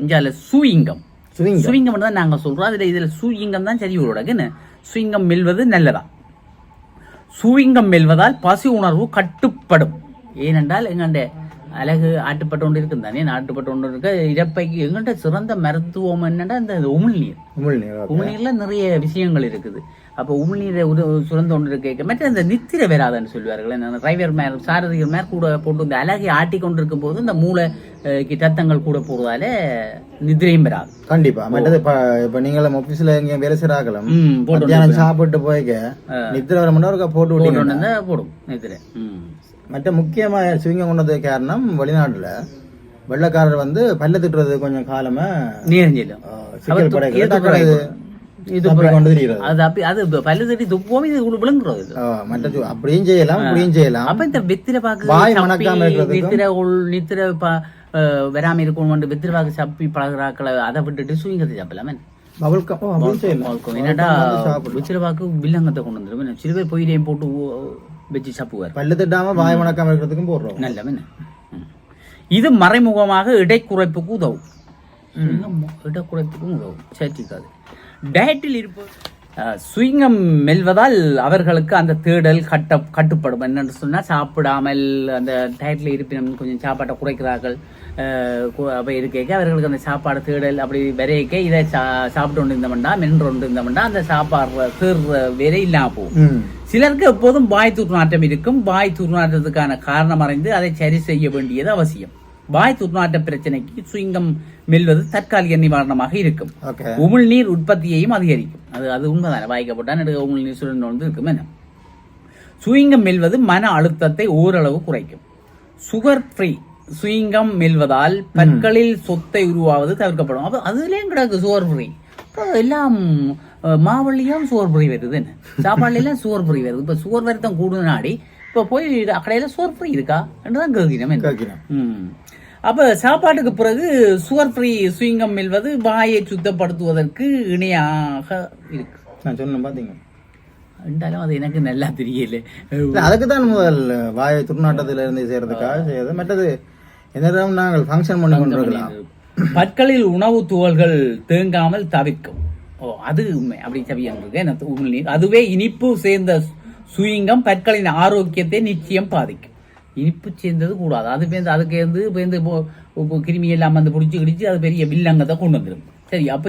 இங்கே சூயிங்கம் சுவிங்க சுவிங்கம். தான் நாங்கள் சொல்கிறோம் அதில் இதில் சூயிங்கம் தான் சரி உங்களோட என்ன சுவிங்கம் மெல்வது நல்லதா? சூயிங்கம் மெல்வதால் பசி உணர்வு கட்டுப்படும். ஏனென்றால் எங்கண்ட அழகு ஆட்டுப்பட்டு கொண்டு இருக்கும் தானே? ஆட்டுப்பட்டு கொண்டு இருக்க இறப்பைக்கு எங்கண்ட சிறந்த மருத்துவம் என்னன்னா இந்த உமிழ்நீர். உமிழ்நீர். உமிழ்நீர்ல நிறைய விஷயங்கள் இருக்குது. அப்போ உமிழ்நீரை உத சுரந்து கொண்டு இருக்க மற்ற இந்த நித்திரை வராதுன்னு சொல்லுவார்கள். டிரைவர் மேல் சாரதிகள் மேல் கூட போட்டு இந்த அழகை ஆட்டி கொண்டிருக்கும் போது இந்த மூளை ரத்தங்கள் கூட போறதால நித்திரையும் வராது கண்டிப்பா. மற்றது இப்ப நீங்களும் ஆபீஸ்ல எங்க வேலை செய்யறாக்கலாம் ம் போட்டு மத்தியானம் சாப்பிட்டு போய்க்க நித்திர வர மணி நேரம் போட்டு வந்து போடும் நித்திரை. மற்ற முக்கியமா சுவிங்கம் கொண்டது காரணம் வெளிநாட்டுல வெள்ளக்காரர் வந்து பல்ல திட்டுறது கொஞ்சம் காலமா? நீரம் செல்லும் ஆ, சிக்கல் படைக்கிறது டக்குனு இது அது அப்படி அது பல்லு தட்டி துப்புவோம் இது உள்ள விழுங்குறது அப்படியும் செய்யலாம் செய்யலாம். அப்ப இந்த வெத்திரை பாக்கு நித்திரை உள் நித்திரை வராம இருக்கணும் வெத்திரை பாக்கு சப்பி பழகிறாக்களை அதை விட்டுட்டு சுயங்கத்தை சாப்பிடலாமே. என்னடா வெத்திரை பாக்கு வில்லங்கத்தை கொண்டு வந்துடும் சிறு பேர் பொயிலையும் போட்டு வச்சு சாப்புவார் பல்லு திட்டாம வாய் மணக்காம இருக்கிறதுக்கும் போடுறோம். நல்ல இது மறைமுகமாக இடைக்குறைப்புக்கு உதவும். இடைக்குறைப்புக்கும் உதவும். சேர்த்திக்காது டயட்டில் இருப்போம் சுயங்கம் மெல்வதால் அவர்களுக்கு அந்த தேடல் கட்ட கட்டுப்படும். என்னன்னு சொன்னா சாப்பிடாமல் அந்த டயட்ல இருப்பினும் கொஞ்சம் சாப்பாட்டை குறைக்கிறார்கள். அப்ப இருக்க அவர்களுக்கு அந்த சாப்பாடு தேடல் அப்படி விரைக்க இதை சா சாப்பிட்டு கொண்டு இருந்தவன்டா மென்று கொண்டு இருந்தவன்டா அந்த சாப்பாடு தேர்ற வேற இல்லாம போகும். சிலருக்கு எப்போதும் வாய் துர்நாற்றம் இருக்கும். வாய் துர்நாற்றத்துக்கான காரணம் அறிந்து அதை சரி செய்ய வேண்டியது அவசியம். வாய் துர்நாற்ற பிரச்சனைக்கு சுயங்கம் மெல்வது தற்காலிக நிவாரணமாக இருக்கும். உமிழ்நீர் உற்பத்தியையும் அதிகரிக்கும். அது அது உண்மைதானே? வாய்க்கப்பட்டா நடுக உமிழ்நீர் சுரண்டு வந்து இருக்கும் என்ன? சுயங்கம் மெல்வது மன அழுத்தத்தை ஓரளவு குறைக்கும். சுகர் ஃப்ரீ சுயங்கம் மெல்வதால் பற்களில் சொத்தை உருவாவது தவிர்க்கப்படும். அப்ப அதுலயும் கிடக்கு சுகர் ஃப்ரீ இப்போ எல்லாம் மாவள்ளியும் சுகர் ஃப்ரீ வருது என்ன? சாப்பாடுல எல்லாம் சுகர் ஃப்ரீ வருது. இப்போ சுகர் வருத்தம் கூடுது நாடி இப்போ போய் கடையில் சுகர் ஃப்ரீ இருக்கா? தான் கேட்கிறோம் என்ன? கேட்கிறேன். ம். அப்ப சாப்பாட்டுக்கு பிறகு சுகர் ஃப்ரீ சுயங்கம் மெல்வது வாயை சுத்தப்படுத்துவதற்கு இணையாக இருக்கு. நான் சொன்னேன் பாத்தீங்க இருந்தாலும் அது எனக்கு நல்லா தெரியல. அதுக்கு தான் முதல் வாய் துர்நாட்டத்துல இருந்து செய்யறதுக்காக செய்யறது. மற்றது நேரம் நாங்கள் ஃபங்க்ஷன் பண்ணி கொண்டிருக்கலாம். பற்களில் உணவு துகள்கள் தேங்காமல் தவிர்க்கும். ஓ அது உண்மை. அப்படி சவியன்றது எனக்கு அதுவே இனிப்பு சேர்ந்த சுயங்கம் பற்களின் ஆரோக்கியத்தை நிச்சயம் பாதிக்கும். இனிப்பு சேர்ந்தது கூடாது. அது பேருந்து அதுக்கு வந்து பேருந்து கிருமி எல்லாம் வந்து பிடிச்சி கிடிச்சு அது பெரிய வில்லங்கத்தை கொண்டு வந்துடும் சரி அப்போ